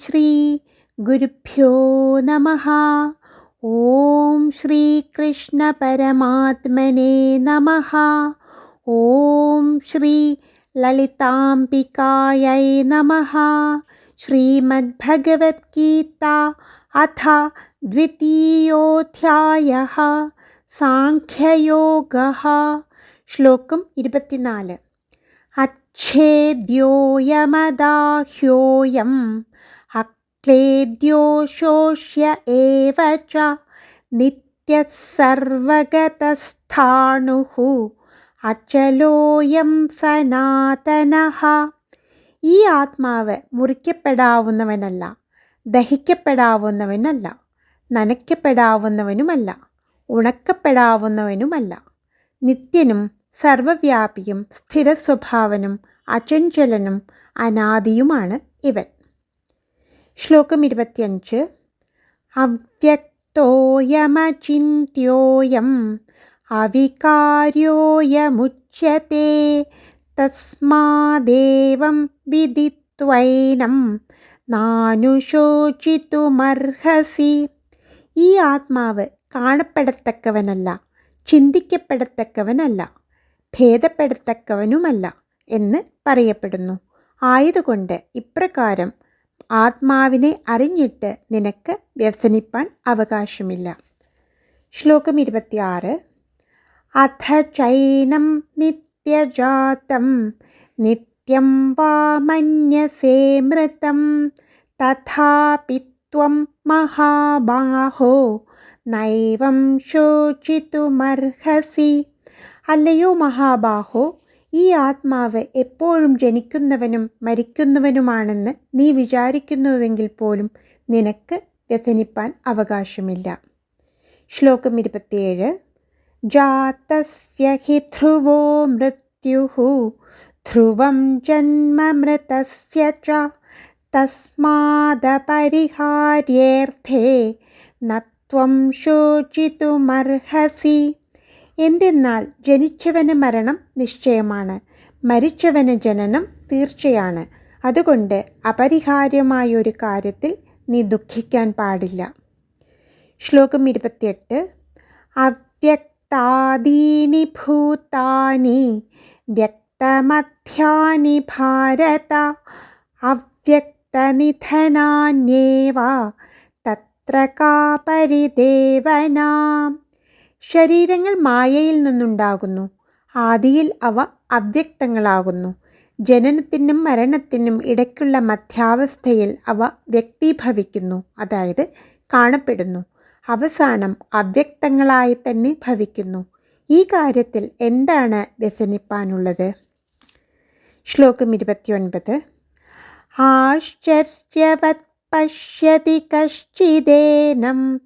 ശ്രീ ഗുരുഭ്യോ നമ. ഓം ശ്രീകൃഷ്ണ പരമാത്മനെ നമ. ഓം ശ്രീ ലളിതാംബികായൈ നമ. ശ്രീമദ്ഭഗവത്ഗീത അഥ ദ്വിതീയോധ്യായ. സാഖ്യയോഗ. ശ്ലോകം ഇരുപത്തിനാല്. അക്ഷേദ്യോയമദാഹ്യോയം अक्लेद्यो शोष्य एव च नित्यः सर्वगतस्थाणुः അച്ചലോയം സനാതനഹ ഈ ആത്മാവ് മുറിക്കപ്പെടാവുന്നവനല്ല ദഹിക്കപ്പെടാവുന്നവനല്ല നനയ്ക്കപ്പെടാവുന്നവനുമല്ല ഉണക്കപ്പെടാവുന്നവനുമല്ല നിത്യനും സർവവ്യാപിയും സ്ഥിരസ്വഭാവനും അചഞ്ചലനും അനാദിയുമാണ് ഇവൻ ശ്ലോകം ഇരുപത്തിയഞ്ച്. അവ്യക്തോയമചിന്യോയം അവികാര്യോയമുച്യത്തെ തസ്മാദേവം വിദിത്വൈനം നാനുശോചിതുമർഹസി. ഈ ആത്മാവ് കാണപ്പെടത്തക്കവനല്ല ചിന്തിക്കപ്പെടത്തക്കവനല്ല ഭേദപ്പെടത്തക്കവനുമല്ല എന്ന് പറയപ്പെടുന്നു. ആയതുകൊണ്ട് ഇപ്രകാരം ആത്മാവിനെ അറിഞ്ഞിട്ട് നിനക്ക് വ്യസനിപ്പാൻ അവകാശമില്ല. ശ്ലോകം ഇരുപത്തിയാറ്. അഥ ചൈനം നിത്യജാതം നിത്യം വാ മൃതം തഥാപി ത്വം മഹാബാഹോ നൈവം ശോചിതുമർഹസി. അല്ലയോ മഹാബാഹോ ഈ ആത്മാവ് എപ്പോഴും ജനിക്കുന്നവനും മരിക്കുന്നവനുമാണെന്ന് നീ വിചാരിക്കുന്നുവെങ്കിൽ പോലും നിനക്ക് വ്യസനിപ്പാൻ അവകാശമില്ല. ശ്ലോകം ഇരുപത്തിയേഴ്. ജാതസ്യ ഹി മൃത്യുഃ ധ്രുവം ജന്മമൃതസ്യ ച തസ്മാദപരിഹാര്യേർത്ഥേ നത്വം ശോചിതുമർഹസി. എന്തെന്നാൽ ജനിച്ചവന് മരണം നിശ്ചയമാണ് മരിച്ചവന് ജനനം തീർച്ചയാണ്. അതുകൊണ്ട് അപരിഹാര്യമായൊരു കാര്യത്തിൽ നീ ദുഃഖിക്കാൻ പാടില്ല. ശ്ലോകം ഇരുപത്തിയെട്ട്. അവ്യക്താദീനി ഭൂതാനി വ്യക്തമധ്യാനി ഭാരത അവ്യക്തനിധനാന്യേവ തത്ര കാ പരിദേവനാം ശരീരങ്ങൾ മായയിൽ നിന്നുണ്ടാകുന്നു. ആദിയിൽ അവ അവ്യക്തങ്ങളാകുന്നു. ജനനത്തിനും മരണത്തിനും ഇടയ്ക്കുള്ള മധ്യാവസ്ഥയിൽ അവ വ്യക്തീഭവിക്കുന്നു അതായത് കാണപ്പെടുന്നു. അവസാനം അവ്യക്തങ്ങളായി തന്നെ ഭവിക്കുന്നു. ഈ കാര്യത്തിൽ എന്താണ് വ്യസനിപ്പാനുള്ളത്? ശ്ലോകം ഇരുപത്തിയൊൻപത്. ആശ്ചര്യവത് പശ്യതി കശ്ചിദേനം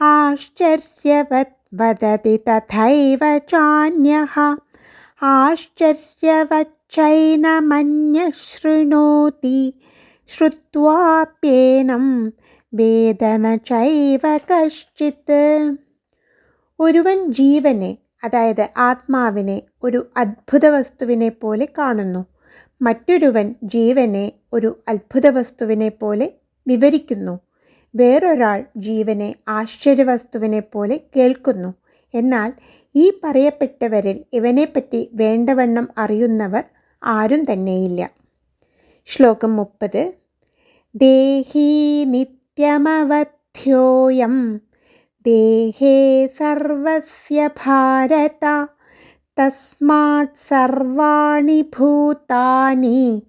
ആശ്ചര്യവത് വദതി തഥൈവ ചാന്യഃ ആശ്ചര്യവച്ചൈനമന്യശൃണോതി ശ്രുത്വാപ്യേനം വേദന ചൈവ കശ്ചിത് ഒരുവൻ ജീവനെ അതായത് ആത്മാവിനെ ഒരു അത്ഭുത വസ്തുവിനെ പോലെ കാണുന്നു. മറ്റൊരുവൻ ജീവനെ ഒരു അത്ഭുത വസ്തുവിനെ പോലെ വിവരിക്കുന്നു. വേറൊരാൾ ജീവനെ ആശ്ചര്യവസ്തുവിനെ പോലെ കേൾക്കുന്നു. എന്നാൽ ഈ പറയപ്പെട്ടവരിൽ ഇവനെപ്പറ്റി വേണ്ടവണ്ണം അറിയുന്നവർ ആരും തന്നെയില്ല. ശ്ലോകം മുപ്പത്. ദേഹി നിത്യമവധ്യോയം. ദേഹേ സർവസ്യ ഭാരത. തസ്മാത് സർവാണി ഭൂതാനി.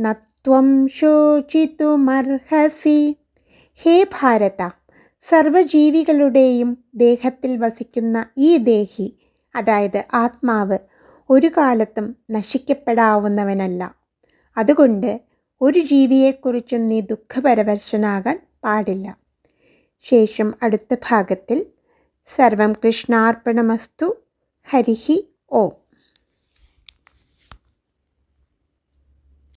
നത്വം ശോചിതുമർഹസി. ഹേ ഭാരത സർവജീവികളുടെയും ദേഹത്തിൽ വസിക്കുന്ന ഈ ദേഹി അതായത് ആത്മാവ് ഒരു കാലത്തും നശിക്കപ്പെടാവുന്നവനല്ല. അതുകൊണ്ട് ഒരു ജീവിയെക്കുറിച്ചും നീ ദുഃഖപരവശനാകാൻ പാടില്ല. ശേഷം അടുത്ത ഭാഗത്തിൽ സർവം കൃഷ്ണാർപ്പണമസ്തു ഹരിഹി ഓം.